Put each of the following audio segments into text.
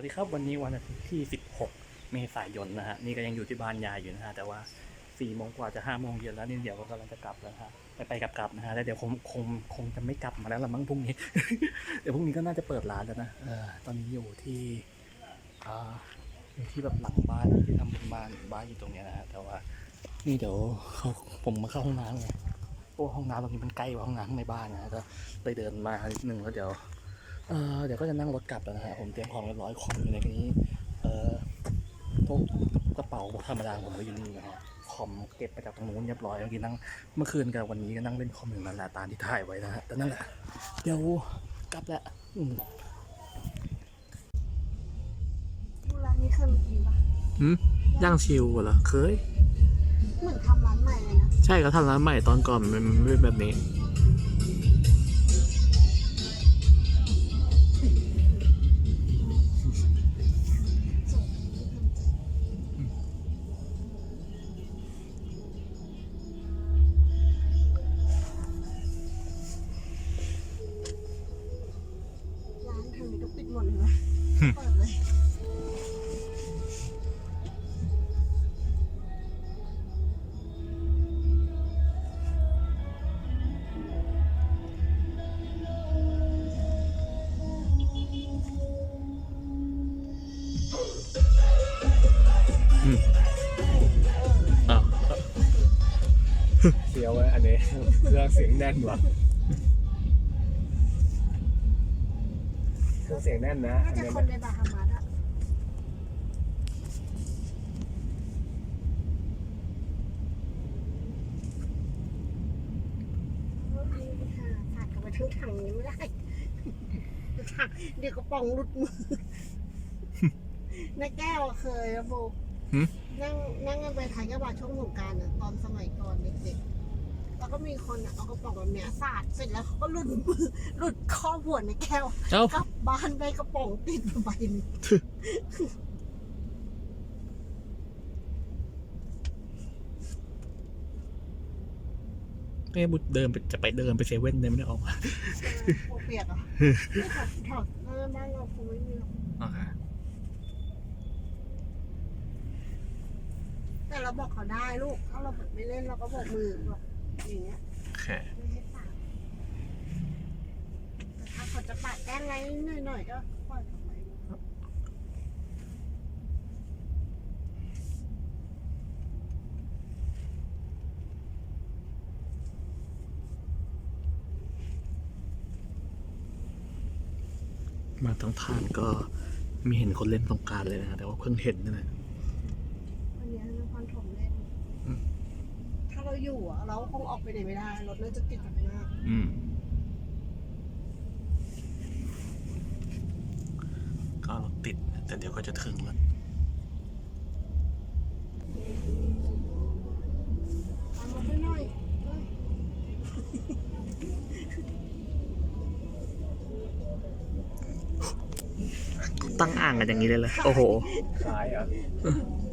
วัสดีครับวันนี้วันอาทิตย์ที่ 16 เมษายนนะฮะนี่ก็ยังอยู่ที่บ้านยายอยู่นะฮะแต่ว่า4โมงกว่าจะ5โมงเย็นแล้วนี่เดี๋ยวก็กำลังจะกลับแล้วฮะไปไปกลับกลับนะฮะแล้วเดี๋ยวคงคงคงจะไม่กลับมาแล้วละมั้งพรุ่งนี้ เดี๋ยวพรุ่งนี้ก็น่าจะเปิดร้านแล้วนะเออตอนนี้อยู่ที่อ่าอยู่ที่แบบหลังบ้านที่ทำเป็นบ้านบ้านอยู่ตรงเนี้ยนะฮะแต่ว่า นี่เดี๋ยวเขาผมมาเข้าห้องน้ำไงเพราะว่าห้องน้ำตรงนี้มันใกล้กว่าห้องน้ำข้างในบ้านนะฮะก็เลยเดินมานิดนึงแล้วเดี๋ยว เออเดี๋ยวก็จะนั่งรถกลับแล้วนะฮะผมเตรียมของเรียบร้อยของอยู่ในนี้ เออพวกกระเป๋าธรรมดาผมก็อยู่นี่นะฮะคอมเก็บไปจากตรงนู้นเรียบร้อยเมื่อกี้นั่งเมื่อคืนกับวันนี้ก็นั่งเล่นคอมอยู่นั่นแหละตามที่ถ่ายไว้นะฮะแต่นั่นแหละเดี๋ยวกลับแล้วอืมร้านนี้เคยมากินปะหืมย่างชิวเหรอเคย เหมือนทำร้านใหม่เลยนะ ใช่เขาทำร้านใหม่ตอนก่อนมันไม่เป็นแบบนี้ เสียวไว้อันนี้เครื่องเสียงแน่นว่ะเครื่องเสียงแน่นนะน่าจะคนในบาฮามาสอะโอ้ยค่ะฝากกับไปทั้งถังนี้ไม่ได้ถังเดี๋ยวกระป๋องหลุดมือน้าแก้วอะเคยนะโบหืม นั่งนั่งกันไปถ่ายกระบะช่วงสงกรารอะตอนสมัยก่อนเด็กๆ แล้วก็มีคนอะเอากระป๋องแบบเนี้ยสาดเสร็จแล้วเขาก็หลุดมือหลุดข้อหัวในแก้วเอ้า กลับบ้านได้กระป๋องติดมาใบหนึงเอ้บุดเดินไปจะไปเดินไปเซเว่นเลยไม่ได้ออกมาโอเปียกอะไม่ถอดถอดเออบ้านเราคงไม่มีหรอกโอเค แต่เราบอกเขาได้ลูกถ้าเราไม่เล่นเราก็บอกมือบอกอย่างเงี้ยโอเค ไม่ให้ปากแต่ถ้าเขาจะปาดแกล้งอะไรหน่อยๆก็ปล่อยเขาไปมาทั้งผ่านก็ม่เห็นคนเล่นสงกรารเลยนะ แต่ว่าเพิ่งเห็นนี่แหละ วันนี้นครถมเล่น อืม ถ้าเราอยู่อะเราคงออกไปไหนไม่ได้ รถน่าจะติดแบบมากอืม ก็รถติด แต่เดี๋ยวก็จะถึงแล้ว ตามมาไปหน่อยเอ้ยตั้งอ่างกันอย่างนี้เลยเลย โอ้โห ขายอะบูอ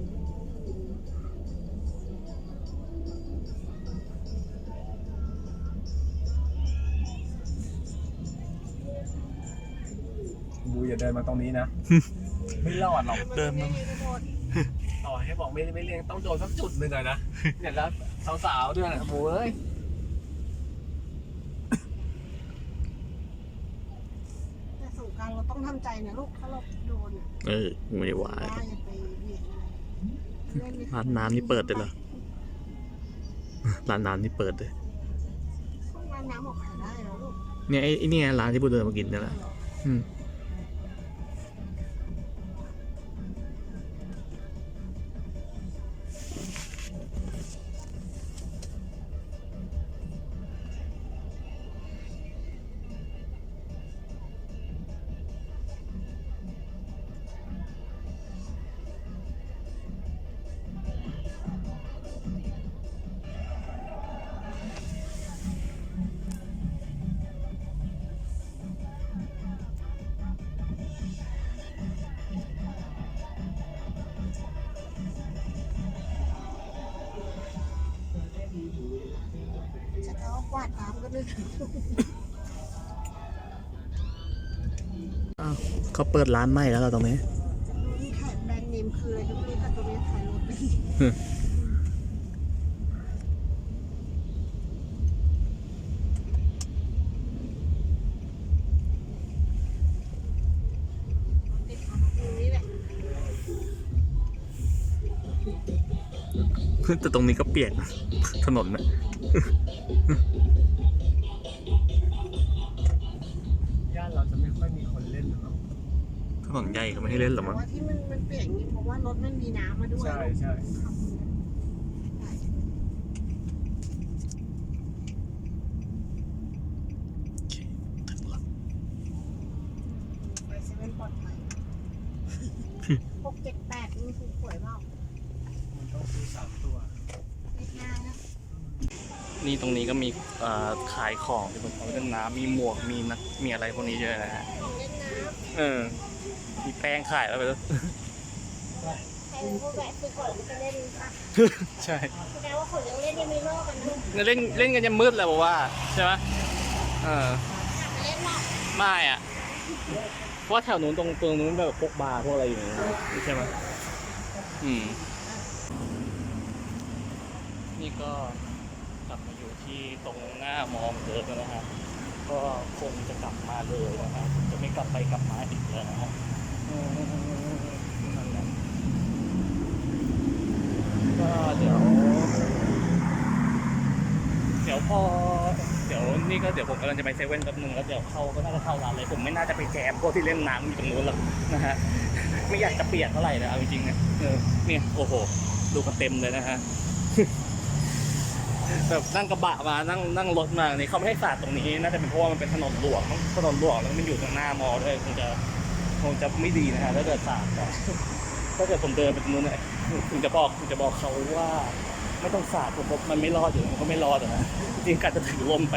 ย่าเดินมาตรงนี้นะ ไม่รอดหรอกเดินมาไได้หมดต่อให้บอกไม่ไม่เลี้ยงต้องโดนสักจุดหนึ่งอะนะเนี่ยแล้วสาวๆด้วยนะบูเอ้ยแต่สงกรารเราต้องทำใจนะลูกถ้าเราโดนอะเออไม่ได้ว่าว่าอย่าไปเบียดอะไรเล่นไม่ร้านน้ำนี่เปิดด้วยเหรอร้านน้ำนี่เปิดเลยร้านน้ำออกขายได้แล้วลูกเนี่ยไอ้ไอ้เนี่ยร้านที่บูเดินมากินนี่แหละอืมาดน้ำก็ได้อ้าวเขาเปิดร้านใหม่แล้วเหราตรงนี้ขายแบรนด์เนมคืออะไรก็รู้นี้ขายรถ แต่ตรงนี้ก็เปียกถนนนะย่านเราจะไม่ค่อยมีคนเล่นหรอกถนนใหญ่ก็ไม่ให้เล่นหรอกแต่มั้งว่าที่มันมันเปียกนี่เพราะว่ารถมันมีน้ำมาด้วยใช่ใช่ ขับได้ โอเคถึงละ ไปเซเว่นปลอดภัยหกเจ็ดแปดนี่คือป่วยเปล่า มันต้องซื้อสามตัว เลขหน้านะ นี่ตรงนี้ ก็มีเอ่อขายของที่ผมเอาเล่นน้ำมีหมวกมีนักมีอะไรพวกนี้เยอะนะฮะของเล่นน้เออมีแป้งขายแล้วไปแล้วำใครเป็นผู้แวะซื้อก่อนแล้วไปเล่นค่ะใช่แสดงว่าคนยังเล่นยังไม่เลิกกันนะเล่นเล่นกันจะมืดแล้วบอกว่าใช่ไหมเอออยากไปเล่นหรอกไม่อะเพราะว่าแถวนู้นตรงตรงนู้นแบบพวกบาร์พวกอะไรอย่างเงี้ยใช่ไหมอืมนี่ก็ กลับมาอยู่ที่ตรงหน้ามอเหมเดิมแล้วนะฮะก็คงจะกลับมาเลยนะฮะจะไม่กลับไปกลับมาอีกแล้วนะฮะก็เดี๋ยว เดี๋ยวพอเดี๋ยวนี่ก็เดี๋ยวผมกำลังจะไปเซเว่นแป๊บนึงแล้วเดี๋ยวเข้าก็น่าจะเข้าร้านเลยผมไม่น่าจะไปแจมพวกที่เล่นน้ำอยู่ตรงนู้นหรอกนะฮะไม่อยากจะเปียกเท่าไหร่นะเอาจริงๆเนี่ยเออเนี่ยโอ้โหดูกันเต็มเลยนะฮะ แบบนั่งกระบะมานั่งนั่งรถมานี่เขาไม่ให้สาดตรงนี้ น่าจะเป็นเพราะว่ามันเป็นถนนหลวงถนนหลวงแล้วมันอยู่ตรงหน้ามอด้วยคงจะคงจะไม่ดีนะฮะถ้าเกิดสาดถ้าเกิดผมเดินไปตรงนู้นเนี่ยคุณจะบอกคุณจะบอกเขาว่าไม่ต้องสาดผมบอกมันไม่รอดอยู่มันก็ไม่รอดนะจริงการจะถือลมไป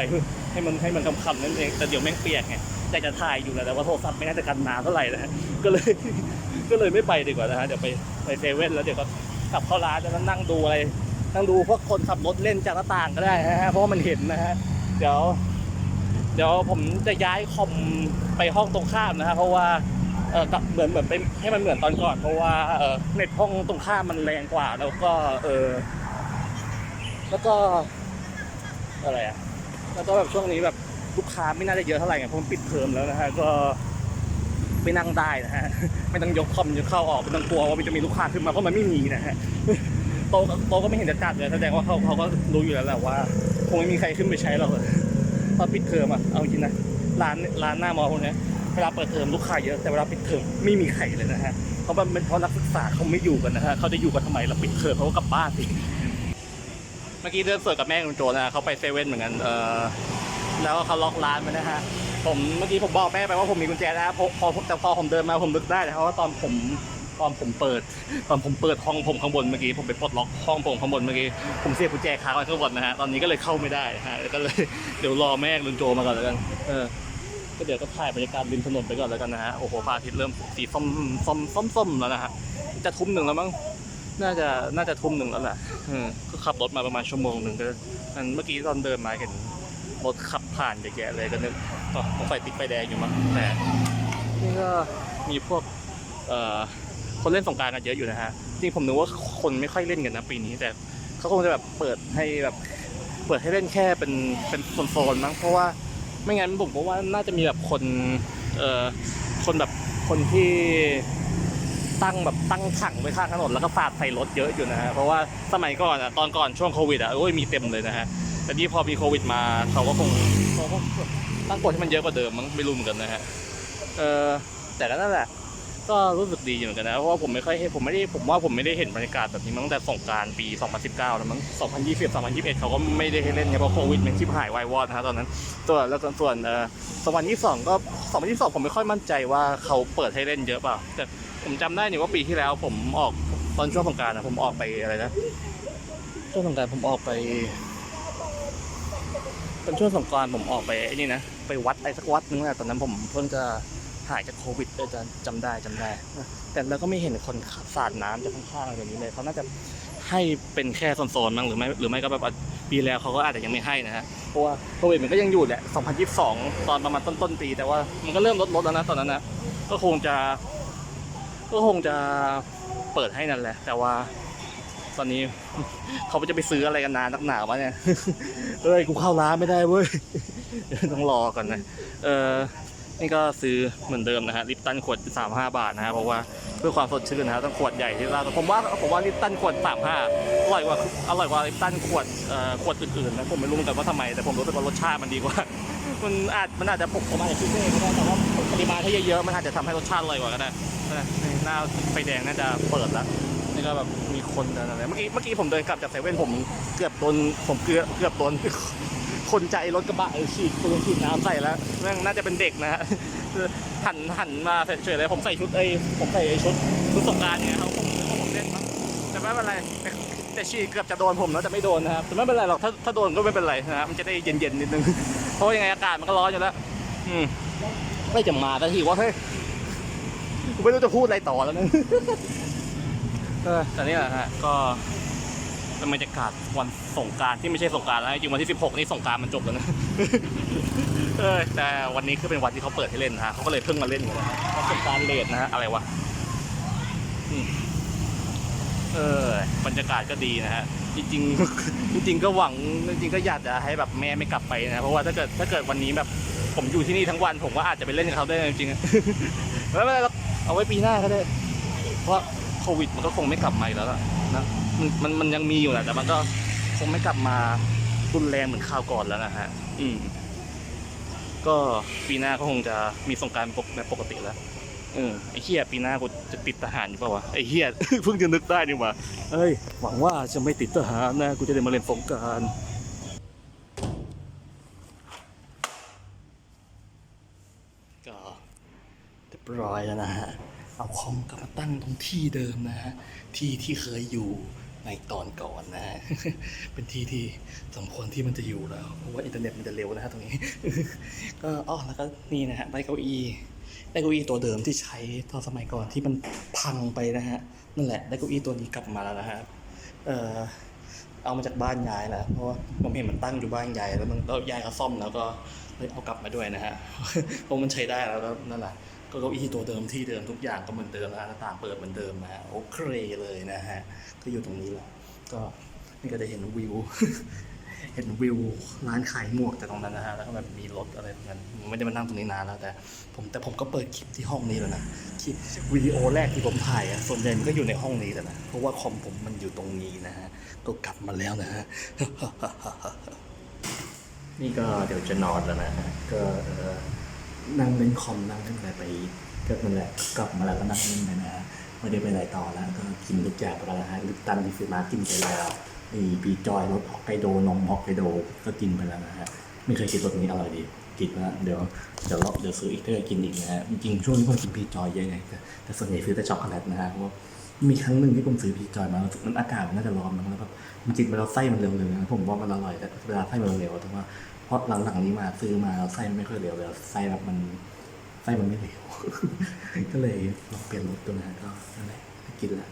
ให้มันให้มันคำๆนั่นเองแต่เดี๋ยวแม่งเปียกไงแต่จะถ่ายอยู่แหละแต่ว่าโทรศัพท์ไม่น่าจะกันน้ำเท่าไหร่นะฮะก็เลยก็เลยไม่ไปดีกว่านะฮะเดี๋ยวไปไปเซเว่นแล้วเดี๋ยวก็กลับเข้าร้านแล้วนั่งดูอะไร นั่งดูพวกคนขับรถเล่นจากหน้าต่างก็ได้นะฮะเพราะว่ามันเห็นนะฮะเดี๋ยว เดี๋ยวผมจะย้ายคอมไปห้องตรงข้ามนะฮะเพราะว่าเออเหมือนเหมือนไปให้มันเหมือนตอนก่อน เพราะว่าเออเน็ตห้องตรงข้ามมันแรงกว่า แล้วก็เออแล้วก็อะไรอะแล้วก็แบบช่วงนี้แบบลูกค้าไม่น่าจะเยอะเท่าไหร่ไงเพราะมันปิดเทอมแล้วนะฮะก็ไม่นั่งได้นะฮะไม่ต้องยกคอมจะเข้าออกไม่ต้องกลัวว่ามันจะมีลูกค้าขึ้นมาเพราะมันไม่มีนะฮะ โตะโตะก็ไม่เห็นจะจัดเลยแสดงว่าเขาเขาก็รู้อยู่แล้วแหละว่า คงไม่มีใครขึ้นไปใช้หรอกตอนปิดเทอมอะเอาจริงนะร้านร้านหน้ามอพวกนี้เวลาเปิดเทอมลูกค้าเยอะแต่เวลาปิดเทอมไม่มีใครเลยนะฮะเพราะมันเป็นเพราะนักศึกษาเขาไม่อยู่กันนะฮะเขาจะอยู่กันทำไมเราปิดเทอมเขาก็กลับบ้านสิเมื่อกี้เดินเสวนกับแม่คุณโจนะเขาไปเซเว่นเหมือนกันเออแล้วเขาล็อกร้านไปนะฮะผมเมื่อกี้ผมบอกแม่ไปว่าผมมีกุญแจแล้วพอพอแต่พอผมเดินมาผมนึกได้นะเพราะว่าตอนผม ตอนผมเปิดตอนผมเปิดห้องผมข้างบนเมื่อกี้ผมไปปลดล็อกห้องผมข้างบนเมื่อกี้ผมเสียบกุญแจค้างไว้ข้างบนนะฮะตอนนี้ก็เลยเข้าไม่ได้ฮะก็เลยเดี๋ยวรอแม่ลุงโจมาก่อนแล้วกันเออก็เดี๋ยวก็ถ่ายบรรยากาศริมถนนไปก่อนแล้วกันนะฮะโอ้โหพระอาทิตย์เริ่มสีส้มส้มส้มส้มแล้วนะฮะจะทุ่มหนึ่งแล้วมั้งน่าจะน่าจะทุ่มหนึ่งแล้วแหละเออก็ขับรถมาประมาณชั่วโมงหนึ่งก็อันเมื่อกี้ตอนเดินมาเห็นรถขับผ่านเยอะแยะเลยก็นึกอ๋อผมไฟติดไฟแดงอยู่มั้งแต่นี่ก็มีพวกเอ่อ คนเล่นสงการกันเยอะอยู่นะฮะจริงผมนึกว่าคนไม่ค่อยเล่นกันนะปีนี้แต่เขาคงจะแบบเปิดให้แบบเปิดให้เล่นแค่เป็นเป็นโซนๆมั้งเพราะว่าไม่งั้นผมก็ว่าน่าจะมีแบบคนเอ่อคนแบบคนที่ตั้งแบบตั้งถังไว้ข้างถนนแล้วก็สาดใส่รถเยอะอยู่นะฮะเพราะว่าสมัยก่อนอะตอนก่อนช่วงโควิดอะโอ้ยมีเต็มเลยนะฮะแต่นี่พอมีโควิดมาเขาก็คงเขาก็ตั้งกฎให้มันเยอะกว่าเดิมมั้งไม่รู้เหมือนกันนะฮะเออแต่ก็นั่นแหละ ก็รู้สึกดีอยู่เหมือนกันนะเพราะว่าผมไม่ค่อยเห็นผมไม่ได้ผมว่าผมไม่ได้เห็นบรรยากาศแบบนี้มาตั้งแต่สงกรารปี 2019 แล้วมั้ง 2020 2021 เขาก็ไม่ได้ให้เล่นไงเพราะโควิดมันชิบหายวายวอดนะฮะตอนนั้นส่วนแล้วส่วนเอ่อ2022 ก็ 2022 ผมไม่ค่อยมั่นใจว่าเขาเปิดให้เล่นเยอะเปล่าแต่ผมจำได้นี่ว่าปีที่แล้วผมออกตอนช่วงสงกรารนะผมออกไปอะไรนะช่วงสงกรารผมออกไปตอนช่วงสงกรารผมออกไปไอ้นี่นะไปวัดอะไรสักวัดนึงแหละตอนนั้นผมเพิ่งจะ หายจากโควิดเลยจะจำได้จำได้ แต่เราก็ไม่เห็นคนสาดน้ำจากข้างๆอย่างนี้เลยเขาน่าจะให้เป็นแค่โซนๆมั้งหรือไม่หรือไม่ก็แบบว่าปีแล้วเขาก็อาจจะยังไม่ให้นะฮะเพราะว่าโควิดมันก็ยังอยู่แหละ 2022 ตอนประมาณต้นๆปี แต่ว่ามันก็เริ่มลดลดแล้วนะตอนนั้นนะก็คงจะ ก็คงจะเปิดให้นั่นแหละ แต่ว่าตอนนี้เขาจะไปซื้ออะไรกันนานนักหนาวะเนี่ยเอ้ยกูเข้าร้านไม่ได้เว้ยต้องรอก่อนนะเออ นี่ก็ซื้อเหมือนเดิมนะฮะลิปตันขวด 35 บาทนะฮะเพราะว่าเพื่อความสดชื่นนะฮะต้องขวดใหญ่ที่เราผมว่าผมว่าลิปตันขวด 35 อร่อยกว่าอร่อยกว่าลิปตันขวดอ่อขวดอื่นๆนะผมไม่รู้เหมือนกันว่าทำไมแต่ผมรู้สึกว่ารสชาติมันดีกว่า มันอาจมันอาจจะผมผมอาจจะคิดเองก็ได้แต่ว่าปริมาณถ้าเยอะๆมันอาจจะทำให้รสชาติอร่อยกว่าก็ได้นะนี่หน้าไฟแดงน่าจะเปิดแล้วนี่ก็แบบมีคนเดินอะไรเมื่อกี้เมื่อกี้ผมเดินกลับจากเซเว่นผมเกือบโดนผมเกือบเกือบโดน คนใจรถกระบะฉีดปืนฉีดน้ำใส่แล้วแม่งน่าจะเป็นเด็กนะฮะหันหันมาเฉยๆเลยผมใส่ชุดไอ้ผมใส่ไอ้ชุดชุดสงการเนี่ยเขาผมเขาผมเล่นมั้งแต่ไม่เป็นไรแต่ฉีดเกือบจะโดนผมแล้วแต่ไม่โดนนะครับแต่ไม่เป็นไรหรอกถ้าถ้าโดนก็ไม่เป็นไรนะครับมันจะได้เย็นๆนิดนึงเพราะยังไงอากาศมันก็ร้อนอยู่แล้ว อืมไม่จะมาแต่ทีว่าเฮ้ยไม่รู้จะพูดอะไรต่อแล้วนะเออแต่นี่แหละฮะก็ บรรยากาศวันสงการที่ไม่ใช่สงการแล้วจริงวันที่ 16 นี่สงการมันจบแล้วนะเออแต่วันนี้คือเป็นวันที่เขาเปิดให้เล่นนะฮะเขาก็เลยเพิ่งมาเล่นนะฮะเพราะสงกรารเลทนะฮะอะไรวะเออบรรยากาศก็ดีนะฮะจริงๆจริง ๆ ก็หวังจริงก็อยากจะให้แบบแม่ไม่กลับไปนะเพราะว่าถ้าเกิดถ้าเกิดวันนี้แบบผมอยู่ที่นี่ทั้งวันผมก็อาจจะไปเล่นกับเขาได้จริงๆไม่เป็นไรเอาไว้ปีหน้าก็ได้เพราะโควิดมันก็คงไม่กลับมาอีกแล้วนะ มันมันมันยังมีอยู่แหละแต่มันก็คงไม่กลับมารุนแรงเหมือนคราวก่อนแล้วนะฮะ อืม ก็ปีหน้าก็คงจะมีสงกรารแบบปกติแล้ว เออไอ้เฮียปีหน้ากูจะติดทหารอยู่เปล่าวะไอ้เฮีย เพิ่งจะนึกได้นี่หว่าเอ้ย หวังว่าจะไม่ติดทหารนะกูจะได้มาเล่นสงกราร ก็เรียบร้อยแล้วนะฮะ เอาคอมกลับมาตั้งตรงที่เดิมนะฮะ ที่ที่เคยอยู่ ในตอนก่อนนะฮะ เป็นที่ที่สมควรที่มันจะอยู่แล้ว เพราะว่าอินเทอร์เน็ตมันจะเร็วนะฮะตรงนี้ ก็อ๋อแล้วก็นี่นะฮะได้เก้าอี้ได้เก้าอี้ตัวเดิมที่ใช้ตอนสมัยก่อนที่มันพังไปนะฮะนั่นแหละได้เก้าอี้ตัวนี้กลับมาแล้วนะฮะเออเอามาจากบ้านยายแหละเพราะว่าผมเห็นมันตั้งอยู่บ้านยายแล้วมันแล้วยายเขาซ่อมแล้วก็เลยเอากลับมาด้วยนะฮะเพราะมันใช้ได้แล้วก็นั่นแหละ ก็เก้าอี้ตัวเดิมที่เดิมทุกอย่างก็เหมือนเดิมนะหน้าต่างเปิดเหมือนเดิมนะฮะโอเคเลยนะฮะก็อยู่ตรงนี้แหละก็นี่ก็จะเห็นวิวเห็นวิวร้านขายหมวกแต่ตรงนั้นนะฮะแล้วก็แบบมีรถอะไรตรงนั้นไม่ได้มานั่งตรงนี้นานแล้วแต่ ผมแต่ผมก็เปิดคลิปที่ห้องนี้แล้วนะคลิปวิดีโอแรกที่ผมถ่ายอะส่วนใหญ่มันก็อยู่ในห้องนี้แหละนะเพราะว่าคอมผมมันอยู่ตรงนี้นะฮะก็กลับมาแล้วนะฮะนี่ก็เดี๋ยวจะนอนแล้วนะฮะก็ นั่งเล่นคอมนั่งเล่นอะไรไปก็นั่นแหละกลับมาแล้วก็นั่งเล่นไปนะฮะไม่ได้ไปไหนต่อแล้วก็กินทุกอย่างไปแล้วนะฮะลิปตันที่ซื้อมากินไปแล้วมีปีจอยรสฮอกไกโดนมฮอกไกโดก็กินไปแล้วนะฮะไม่เคยกินรสนี้อร่อยดีกินแล้วเดี๋ยวเดี๋ยวรอบเดี๋ยวซื้ออีกเพื่อกินอีกนะฮะจริงช่วงนี้ผมกินปีจอยเยอะไงแต่แต่ส่วนใหญ่ซื้อแต่ช็อกโกแลตนะฮะเพราะว่ามีครั้งหนึ่งที่ผมซื้อปีจอยมารู้สึกมันอากาศมันน่าจะร้อนมั้งแล้วแบบจริงๆมันเราไส้มันเร็วๆนะผมว่ามันอร่อยแต่เวลาไส้มันเร็วแต่ว่า ราะหลังๆนี้มาซื้อมาแล้วไส้ไม่ค่อยเหลวเลยไส้แบบมันไส้มันไม่เหลว ก็เลยลองเปลี่ยนรสดูนะก็นั่นแหละกินละ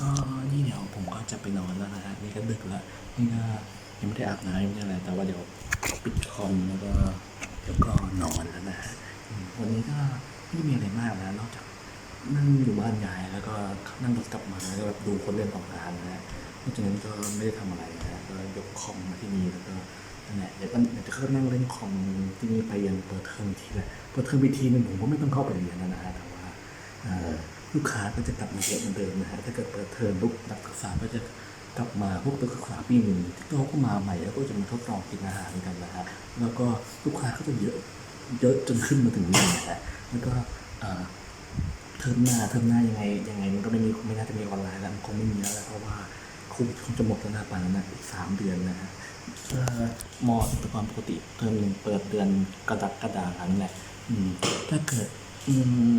ก็นี่เดี๋ยวผมก็จะไปนอนแล้วนะฮะนี่ก็ดึกแล้วนี่ก็ยังไม่ได้อาบน้ำยังไม่ได้อะไรแต่ว่าเดี๋ยวปิดคอมแล้วก็เดี๋ยวก็นอนแล้วนะฮะวันนี้ก็ไม่มีอะไรมากนะนอกจากนั่งอยู่บ้านยายแล้วก็นั่งรถกลับมาแล้วก็แบบดูคนเล่นของการนะฮะ นอกจากนั้นก็ไม่ได้ทำอะไรนะฮะก็ยกคอมมาที่นี่แล้วก็นั่นแหละเดี๋ยวก็เดี๋ยวจะเข้านั่งเล่นคอมที่นี่ไปยันเปิดเทอมทีละเปิดเทอมไปทีหนึงผมก็ไม่ต้องเข้าไปเรียนแล้วนะฮะแต่ว่าลูกค้าก็จะกลับมาเยอะเหมือนเดิมนะฮะถ้าเกิดเปิดเทอมลูกนักศึกษาก็จะกลับมาพวกนักศึกษาปีหนึ่งที่เขาก็มาใหม่แล้วก็จะมาทดลองกินอาหารกันนะฮะแล้วก็ลูกค้าก็จะเยอะเยอะจนขึ้นมาถึงนี่นะฮะแล้วก็เทอมหน้าเทอมหน้ายังไงยังไงมันก็ไม่มีไม่น่าจะมีออนไลน์แล้วมันคงไม่มีแล้วแหละเพราะว่า ควิดคงจะหมดแล้วนะป่านนั้นนะอีกสามเดือนนะฮะเอ่อมอแต่ความปกติเทอมหนึ่งเปิดเดือนกระดักกระดาษนั่นแหละอืม ถ้าเกิด อืม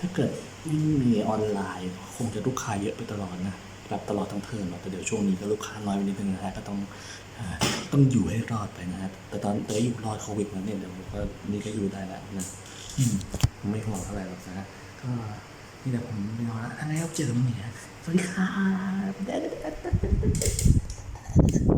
ถ้าเกิดไม่มีออนไลน์ คงจะลูกค้าเยอะไปตลอดนะแบบตลอดทั้งเทอมอะแต่เดี๋ยวช่วงนี้ก็ลูกค้าน้อยไปนิดนึงนะฮะก็ต้องอ่าต้องอยู่ให้รอดไปนะฮะแต่ตอนแต่อยู่รอดโควิดแล้วเนี่ยเดี๋ยวก็นี่ก็อยู่ได้แล้วนะ อืมผมไม่ห่วงเท่าไหร่หรอกนะก็ นี่แต่ผมไม่นอนแล้วอันนี้เราเจอมึงเนี่ยสวัสดีครับ